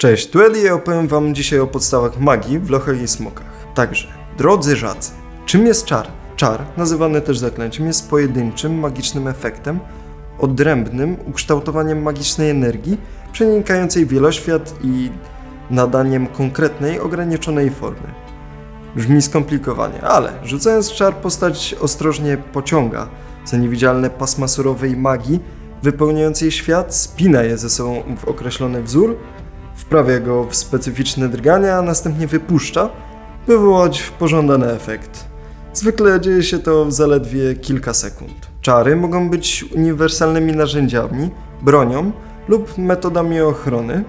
Cześć, Eddie i opowiem wam dzisiaj o podstawach magii w lochach i smokach. Także, drodzy żadzy, czym jest czar? Czar, nazywany też zaklęciem, jest pojedynczym, magicznym efektem, odrębnym ukształtowaniem magicznej energii przenikającej wieloświat i nadaniem konkretnej, ograniczonej formy. Brzmi skomplikowanie, ale rzucając czar postać ostrożnie pociąga za niewidzialne pasma surowej magii wypełniającej świat, spina je ze sobą w określony wzór, wprawia go w specyficzne drgania, a następnie wypuszcza, by wywołać pożądany efekt. Zwykle dzieje się to w zaledwie kilka sekund. Czary mogą być uniwersalnymi narzędziami, bronią lub metodami ochrony,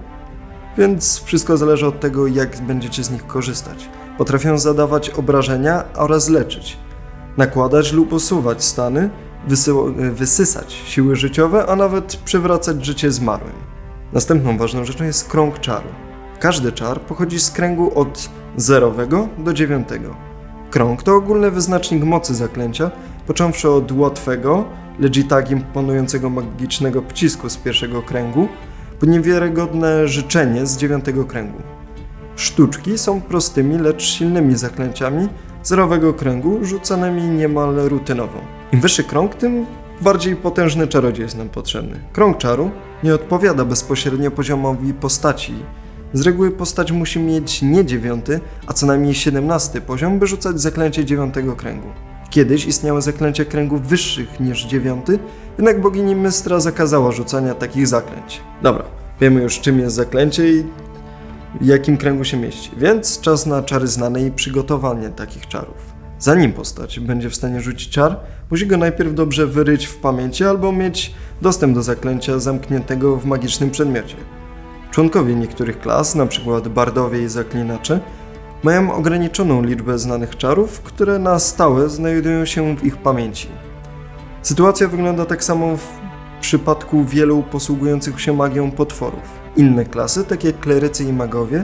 więc wszystko zależy od tego, jak będziecie z nich korzystać. Potrafią zadawać obrażenia oraz leczyć, nakładać lub usuwać stany, wysysać siły życiowe, a nawet przywracać życie zmarłym. Następną ważną rzeczą jest krąg czaru. Każdy czar pochodzi z kręgu od 0 do 9. Krąg to ogólny wyznacznik mocy zaklęcia, począwszy od łatwego, legitagiem panującego magicznego pocisku z pierwszego kręgu, po niewiarygodne życzenie z dziewiątego kręgu. Sztuczki są prostymi, lecz silnymi zaklęciami zerowego kręgu, rzucanymi niemal rutynowo. Im wyższy krąg, tym bardziej potężny czarodziej jest nam potrzebny. Krąg czaru nie odpowiada bezpośrednio poziomowi postaci. Z reguły postać musi mieć nie dziewiąty, a co najmniej 17 poziom, by rzucać zaklęcie dziewiątego kręgu. Kiedyś istniały zaklęcia kręgów wyższych niż dziewiąty, jednak bogini Mystra zakazała rzucania takich zaklęć. Dobra, wiemy już czym jest zaklęcie i w jakim kręgu się mieści, więc czas na czary znane i przygotowanie takich czarów. Zanim postać będzie w stanie rzucić czar, musi go najpierw dobrze wyryć w pamięci albo mieć dostęp do zaklęcia zamkniętego w magicznym przedmiocie. Członkowie niektórych klas, np. bardowie i zaklinacze, mają ograniczoną liczbę znanych czarów, które na stałe znajdują się w ich pamięci. Sytuacja wygląda tak samo w przypadku wielu posługujących się magią potworów. Inne klasy, takie jak klerycy i magowie,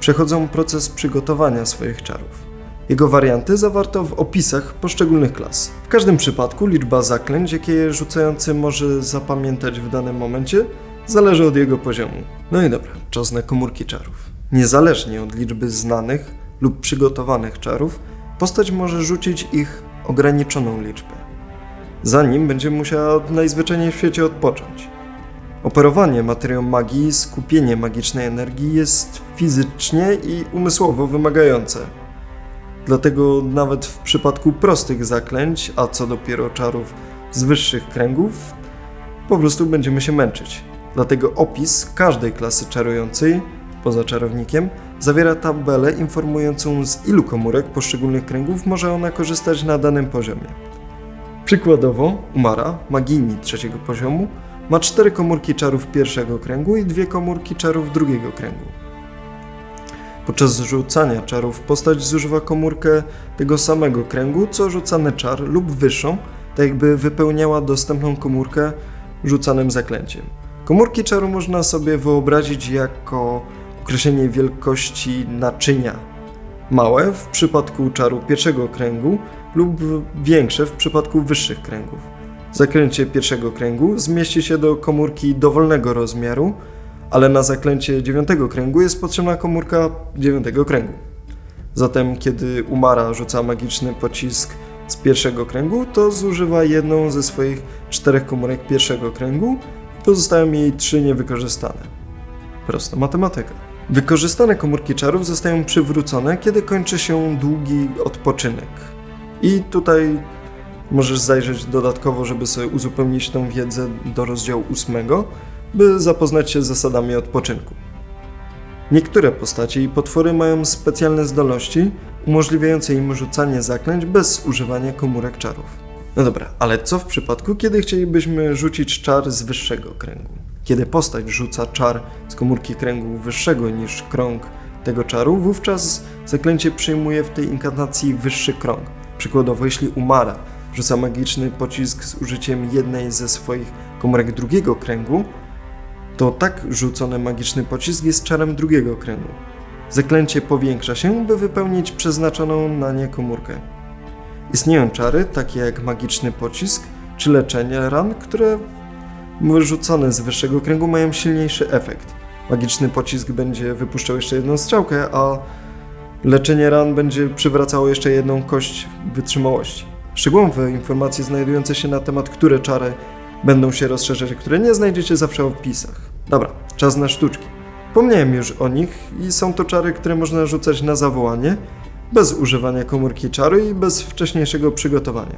przechodzą proces przygotowania swoich czarów. Jego warianty zawarto w opisach poszczególnych klas. W każdym przypadku liczba zaklęć, jakie rzucający może zapamiętać w danym momencie, zależy od jego poziomu. No i dobra, czas na komórki czarów. Niezależnie od liczby znanych lub przygotowanych czarów, postać może rzucić ich ograniczoną liczbę. Zanim będzie musiała najzwyczajniej w świecie odpocząć. Operowanie materią magii, skupienie magicznej energii jest fizycznie i umysłowo wymagające. Dlatego nawet w przypadku prostych zaklęć, a co dopiero czarów z wyższych kręgów, po prostu będziemy się męczyć. Dlatego opis każdej klasy czarującej, poza czarownikiem, zawiera tabelę informującą z ilu komórek poszczególnych kręgów może ona korzystać na danym poziomie. Przykładowo, Umara, magini trzeciego poziomu, ma cztery komórki czarów pierwszego kręgu i dwie komórki czarów drugiego kręgu. Podczas rzucania czarów postać zużywa komórkę tego samego kręgu, co rzucany czar lub wyższą, tak jakby wypełniała dostępną komórkę rzucanym zaklęciem. Komórki czaru można sobie wyobrazić jako określenie wielkości naczynia. Małe w przypadku czaru pierwszego kręgu lub większe w przypadku wyższych kręgów. Zaklęcie pierwszego kręgu zmieści się do komórki dowolnego rozmiaru, ale na zaklęcie dziewiątego kręgu jest potrzebna komórka dziewiątego kręgu. Zatem, kiedy Umara rzuca magiczny pocisk z pierwszego kręgu, to zużywa jedną ze swoich czterech komórek pierwszego kręgu i pozostają jej trzy niewykorzystane. Prosta matematyka. Wykorzystane komórki czarów zostają przywrócone, kiedy kończy się długi odpoczynek. I tutaj możesz zajrzeć dodatkowo, żeby sobie uzupełnić tą wiedzę do rozdziału ósmego, by zapoznać się z zasadami odpoczynku. Niektóre postacie i potwory mają specjalne zdolności umożliwiające im rzucanie zaklęć bez używania komórek czarów. No dobra, ale co w przypadku, kiedy chcielibyśmy rzucić czar z wyższego kręgu? Kiedy postać rzuca czar z komórki kręgu wyższego niż krąg tego czaru, wówczas zaklęcie przyjmuje w tej inkarnacji wyższy krąg. Przykładowo, jeśli Umara rzuca magiczny pocisk z użyciem jednej ze swoich komórek drugiego kręgu, to tak rzucony magiczny pocisk jest czarem drugiego kręgu. Zaklęcie powiększa się, by wypełnić przeznaczoną na nie komórkę. Istnieją czary, takie jak magiczny pocisk czy leczenie ran, które rzucone z wyższego kręgu mają silniejszy efekt. magiczny pocisk będzie wypuszczał jeszcze jedną strzałkę, a leczenie ran będzie przywracało jeszcze jedną kość wytrzymałości. Szczegółowe informacje znajdujące się na temat, które czary będą się rozszerzać, które nie znajdziecie zawsze w opisach. Dobra, czas na sztuczki. Wspomniałem już o nich i są to czary, które można rzucać na zawołanie, bez używania komórki czaru i bez wcześniejszego przygotowania.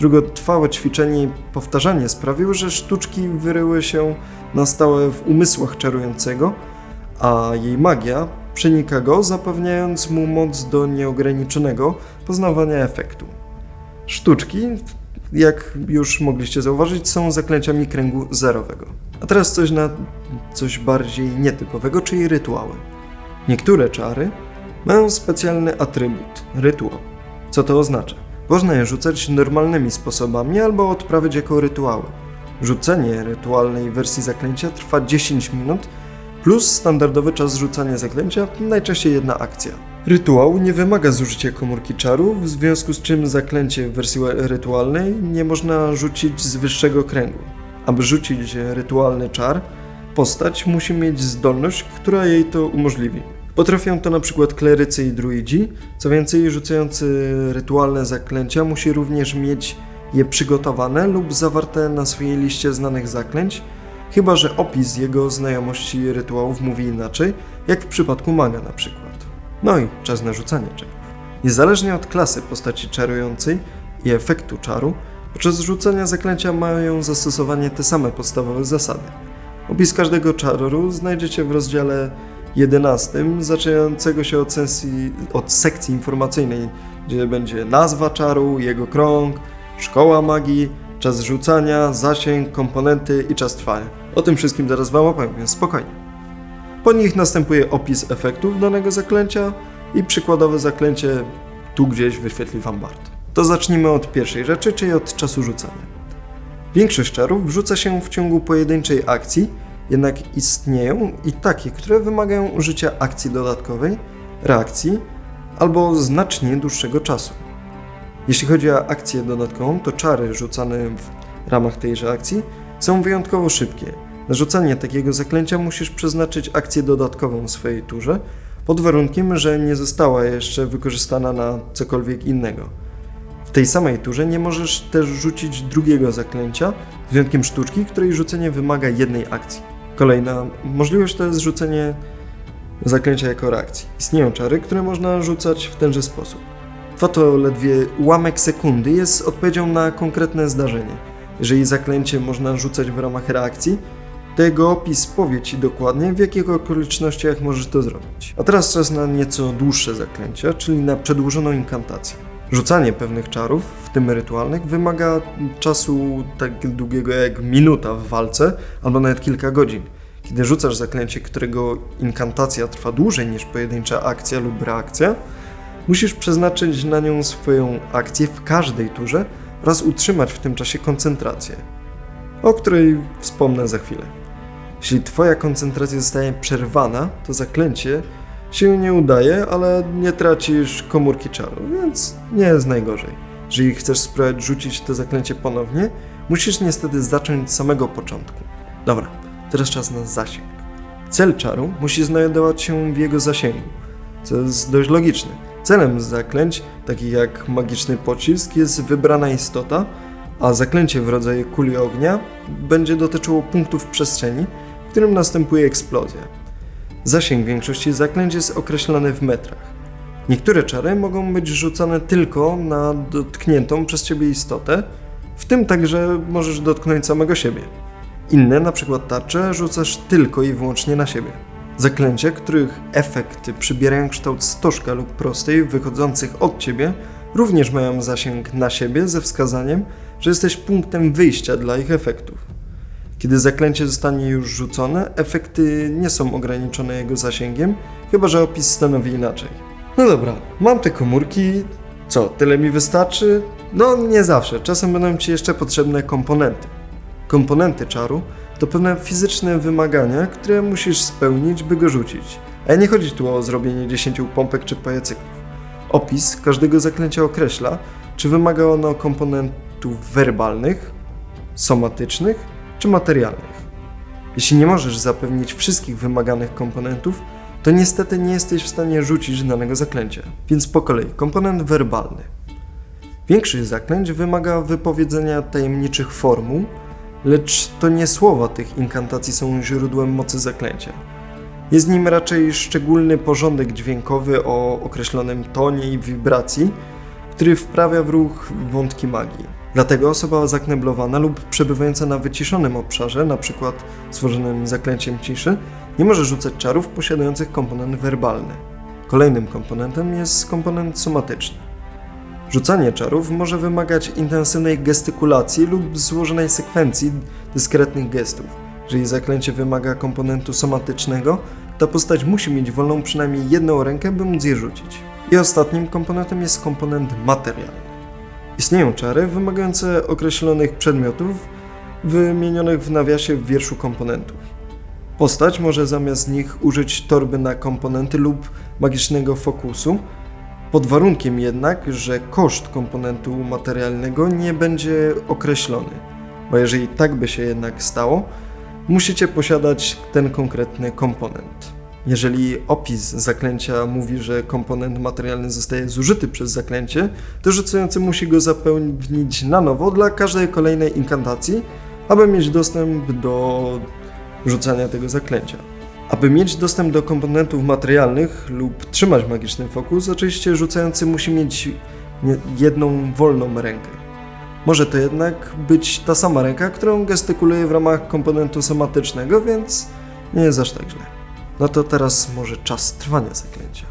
Długotrwałe ćwiczenie i powtarzanie sprawiły, że sztuczki wyryły się na stałe w umysłach czarującego, a jej magia przenika go, zapewniając mu moc do nieograniczonego poznawania efektu. Sztuczki, jak już mogliście zauważyć, są zaklęciami kręgu zerowego. A teraz coś na coś bardziej nietypowego, czyli rytuały. Niektóre czary mają specjalny atrybut rytuał. Co to oznacza? Można je rzucać normalnymi sposobami albo odprawiać jako rytuały. Rzucenie rytualnej wersji zaklęcia trwa 10 minut plus standardowy czas rzucania zaklęcia, najczęściej jedna akcja. Rytuał nie wymaga zużycia komórki czaru, w związku z czym zaklęcie w wersji rytualnej nie można rzucić z wyższego kręgu. Aby rzucić rytualny czar, postać musi mieć zdolność, która jej to umożliwi. Potrafią to na przykład klerycy i druidzi, co więcej rzucający rytualne zaklęcia musi również mieć je przygotowane lub zawarte na swojej liście znanych zaklęć, chyba że opis jego znajomości rytuałów mówi inaczej, jak w przypadku maga na przykład. No i czas na rzucanie. Niezależnie od klasy postaci czarującej i efektu czaru, podczas rzucania zaklęcia mają zastosowanie te same podstawowe zasady. Opis każdego czaru znajdziecie w rozdziale 11, zaczynającego się od, od sekcji informacyjnej, gdzie będzie nazwa czaru, jego krąg, szkoła magii, czas rzucania, zasięg, komponenty i czas trwania. O tym wszystkim zaraz Wam opowiem, więc spokojnie. Po nich następuje opis efektów danego zaklęcia i przykładowe zaklęcie tu gdzieś wyświetli Wam Bart. To zacznijmy od pierwszej rzeczy, czyli od czasu rzucania. Większość czarów wrzuca się w ciągu pojedynczej akcji, jednak istnieją i takie, które wymagają użycia akcji dodatkowej, reakcji albo znacznie dłuższego czasu. Jeśli chodzi o akcję dodatkową, to czary rzucane w ramach tejże akcji są wyjątkowo szybkie. Na rzucanie takiego zaklęcia musisz przeznaczyć akcję dodatkową w swojej turze, pod warunkiem, że nie została jeszcze wykorzystana na cokolwiek innego. W tej samej turze nie możesz też rzucić drugiego zaklęcia, z wyjątkiem sztuczki, której rzucenie wymaga jednej akcji. Kolejna możliwość to jest rzucenie zaklęcia jako reakcji. Istnieją czary, które można rzucać w tenże sposób. Trwa to ledwie ułamek sekundy, jest odpowiedzią na konkretne zdarzenie. Jeżeli zaklęcie można rzucać w ramach reakcji, to jego opis powie Ci dokładnie, w jakich okolicznościach możesz to zrobić. A teraz czas na nieco dłuższe zaklęcia, czyli na przedłużoną inkantację. Rzucanie pewnych czarów, w tym rytualnych, wymaga czasu tak długiego jak minuta w walce, albo nawet kilka godzin. Kiedy rzucasz zaklęcie, którego inkantacja trwa dłużej niż pojedyncza akcja lub reakcja, musisz przeznaczyć na nią swoją akcję w każdej turze oraz utrzymać w tym czasie koncentrację, o której wspomnę za chwilę. Jeśli Twoja koncentracja zostaje przerwana, to zaklęcie się nie udaje, ale nie tracisz komórki czaru, więc nie jest najgorzej. Jeżeli chcesz spróbować rzucić to zaklęcie ponownie, musisz niestety zacząć z samego początku. Dobra, teraz czas na zasięg. Cel czaru musi znajdować się w jego zasięgu, co jest dość logiczne. Celem zaklęć, takich jak magiczny pocisk, jest wybrana istota, a zaklęcie w rodzaju kuli ognia będzie dotyczyło punktów przestrzeni, którym następuje eksplozja. Zasięg większości zaklęć jest określany w metrach. Niektóre czary mogą być rzucane tylko na dotkniętą przez ciebie istotę, w tym także możesz dotknąć samego siebie. Inne, przykład tarcze, rzucasz tylko i wyłącznie na siebie. Zaklęcia, których efekty przybierają kształt stożka lub prostej, wychodzących od ciebie, również mają zasięg na siebie ze wskazaniem, że jesteś punktem wyjścia dla ich efektów. Kiedy zaklęcie zostanie już rzucone, efekty nie są ograniczone jego zasięgiem, chyba że opis stanowi inaczej. No dobra, mam te komórki. Co, tyle mi wystarczy? No nie zawsze, czasem będą ci jeszcze potrzebne komponenty. Komponenty czaru to pewne fizyczne wymagania, które musisz spełnić, by go rzucić. A nie chodzi tu o zrobienie 10 pompek czy pajacyków. Opis każdego zaklęcia określa, czy wymaga ono komponentów werbalnych, somatycznych czy materialnych. Jeśli nie możesz zapewnić wszystkich wymaganych komponentów, to niestety nie jesteś w stanie rzucić danego zaklęcia. Więc po kolei, komponent werbalny. Większość zaklęć wymaga wypowiedzenia tajemniczych formuł, lecz to nie słowa tych inkantacji są źródłem mocy zaklęcia. Jest nim raczej szczególny porządek dźwiękowy o określonym tonie i wibracji, który wprawia w ruch wątki magii. Dlatego osoba zakneblowana lub przebywająca na wyciszonym obszarze, np. stworzonym zaklęciem ciszy, nie może rzucać czarów posiadających komponent werbalny. Kolejnym komponentem jest komponent somatyczny. Rzucanie czarów może wymagać intensywnej gestykulacji lub złożonej sekwencji dyskretnych gestów. Jeżeli zaklęcie wymaga komponentu somatycznego, ta postać musi mieć wolną przynajmniej jedną rękę, by móc je rzucić. I ostatnim komponentem jest komponent materialny. Istnieją czary wymagające określonych przedmiotów wymienionych w nawiasie w wierszu komponentów. Postać może zamiast nich użyć torby na komponenty lub magicznego fokusu, pod warunkiem jednak, że koszt komponentu materialnego nie będzie określony, bo jeżeli tak by się jednak stało, musicie posiadać ten konkretny komponent. Jeżeli opis zaklęcia mówi, że komponent materialny zostaje zużyty przez zaklęcie, to rzucający musi go zapewnić na nowo dla każdej kolejnej inkantacji, aby mieć dostęp do rzucania tego zaklęcia. Aby mieć dostęp do komponentów materialnych lub trzymać magiczny fokus, oczywiście rzucający musi mieć jedną wolną rękę. Może to jednak być ta sama ręka, którą gestykuluje w ramach komponentu somatycznego, więc nie jest aż tak źle. No to teraz może czas trwania zaklęcia.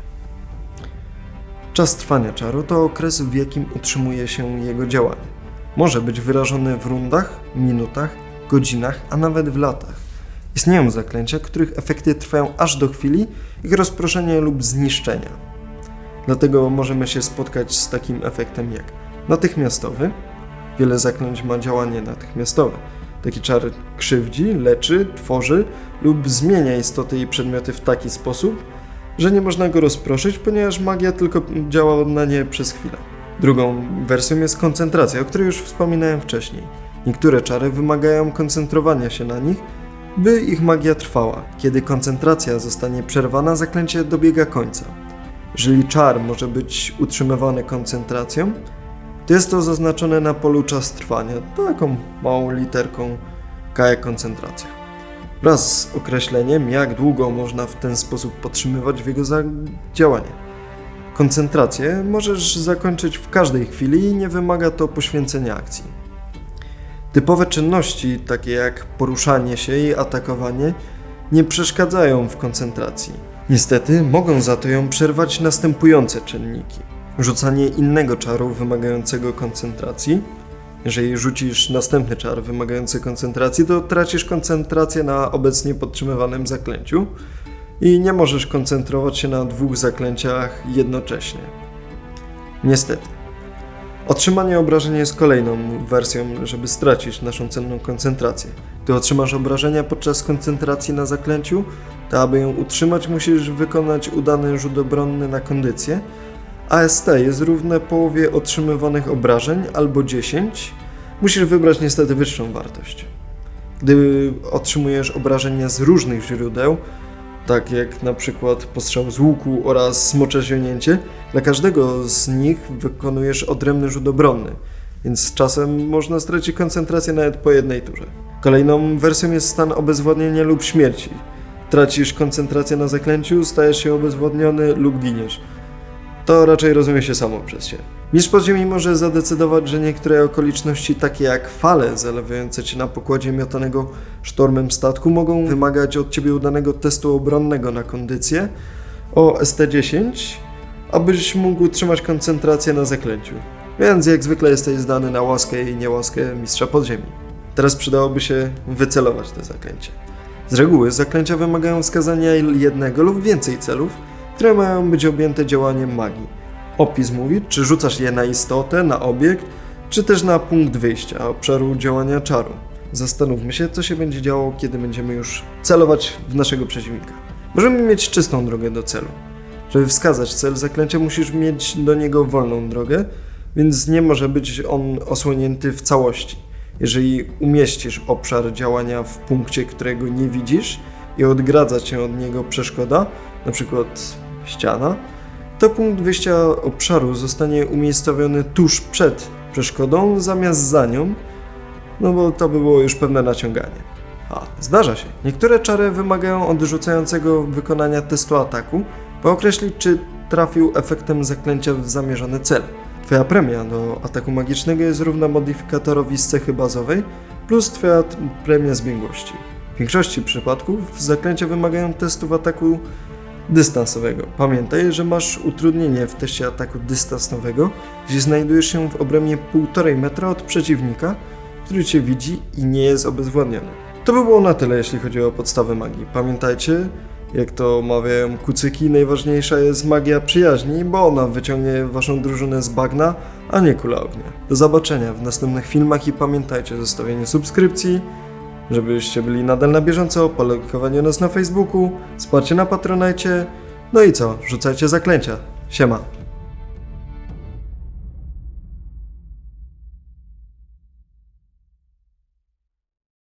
Czas trwania czaru to okres, w jakim utrzymuje się jego działanie. Może być wyrażony w rundach, minutach, godzinach, a nawet w latach. Istnieją zaklęcia, których efekty trwają aż do chwili ich rozproszenia lub zniszczenia. Dlatego możemy się spotkać z takim efektem jak natychmiastowy. Wiele zaklęć ma działanie natychmiastowe. Taki czar krzywdzi, leczy, tworzy lub zmienia istoty i przedmioty w taki sposób, że nie można go rozproszyć, ponieważ magia tylko działa na nie przez chwilę. Drugą wersją jest koncentracja, o której już wspominałem wcześniej. Niektóre czary wymagają koncentrowania się na nich, by ich magia trwała. Kiedy koncentracja zostanie przerwana, zaklęcie dobiega końca. Jeżeli czar może być utrzymywany koncentracją, jest to zaznaczone na polu czas trwania, taką małą literką K jak koncentracja. Wraz z określeniem, jak długo można w ten sposób podtrzymywać w jego działanie. Koncentrację możesz zakończyć w każdej chwili i nie wymaga to poświęcenia akcji. Typowe czynności, takie jak poruszanie się i atakowanie, nie przeszkadzają w koncentracji. Niestety mogą za to ją przerwać następujące czynniki. Rzucanie innego czaru wymagającego koncentracji. Jeżeli rzucisz następny czar wymagający koncentracji, to tracisz koncentrację na obecnie podtrzymywanym zaklęciu i nie możesz koncentrować się na dwóch zaklęciach jednocześnie. Niestety. Otrzymanie obrażenia jest kolejną wersją, żeby stracić naszą cenną koncentrację. Gdy otrzymasz obrażenia podczas koncentracji na zaklęciu, to aby ją utrzymać musisz wykonać udany rzut obronny na kondycję. AST jest równe połowie otrzymywanych obrażeń albo 10. Musisz wybrać niestety wyższą wartość. Gdy otrzymujesz obrażenia z różnych źródeł, tak jak na przykład postrzał z łuku oraz smocze zionięcie, dla każdego z nich wykonujesz odrębny rzut obronny, więc czasem można stracić koncentrację nawet po jednej turze. Kolejną wersją jest stan obezwładnienia lub śmierci. Tracisz koncentrację na zaklęciu, stajesz się obezwładniony lub giniesz. To raczej rozumie się samo przez się. Mistrz podziemi może zadecydować, że niektóre okoliczności, takie jak fale zalewające cię na pokładzie miotanego sztormem statku, mogą wymagać od ciebie udanego testu obronnego na kondycję o ST10, abyś mógł utrzymać koncentrację na zaklęciu. Więc jak zwykle jesteś zdany na łaskę i niełaskę mistrza podziemi. Teraz przydałoby się wycelować te zaklęcie. Z reguły zaklęcia wymagają wskazania jednego lub więcej celów, które mają być objęte działaniem magii. Opis mówi, czy rzucasz je na istotę, na obiekt, czy też na punkt wyjścia obszaru działania czaru. Zastanówmy się, co się będzie działo, kiedy będziemy już celować w naszego przeciwnika. Możemy mieć czystą drogę do celu. Żeby wskazać cel zaklęcia, musisz mieć do niego wolną drogę, więc nie może być on osłonięty w całości. Jeżeli umieścisz obszar działania w punkcie, którego nie widzisz i odgradza cię od niego przeszkoda, przykład ściana, to punkt wyjścia obszaru zostanie umiejscowiony tuż przed przeszkodą zamiast za nią, no bo to by było już pewne naciąganie. A, zdarza się. Niektóre czary wymagają od rzucającego wykonania testu ataku, by określić, czy trafił efektem zaklęcia w zamierzony cel. Twoja premia do ataku magicznego jest równa modyfikatorowi z cechy bazowej plus twoja premia z biegłości. W większości przypadków zaklęcia wymagają testów ataku dystansowego. Pamiętaj, że masz utrudnienie w teście ataku dystansowego, gdzie znajdujesz się w obrębie 1,5 metra od przeciwnika, który cię widzi i nie jest obezwładniony. To by było na tyle, jeśli chodzi o podstawy magii. Pamiętajcie, jak to mawiają kucyki, najważniejsza jest magia przyjaźni, bo ona wyciągnie waszą drużynę z bagna, a nie kula ognia. Do zobaczenia w następnych filmach i pamiętajcie o zostawieniu subskrypcji, żebyście byli nadal na bieżąco, polajkowaniu nas na Facebooku, wsparcie na Patronajcie, no i co, rzucajcie zaklęcia. Siema.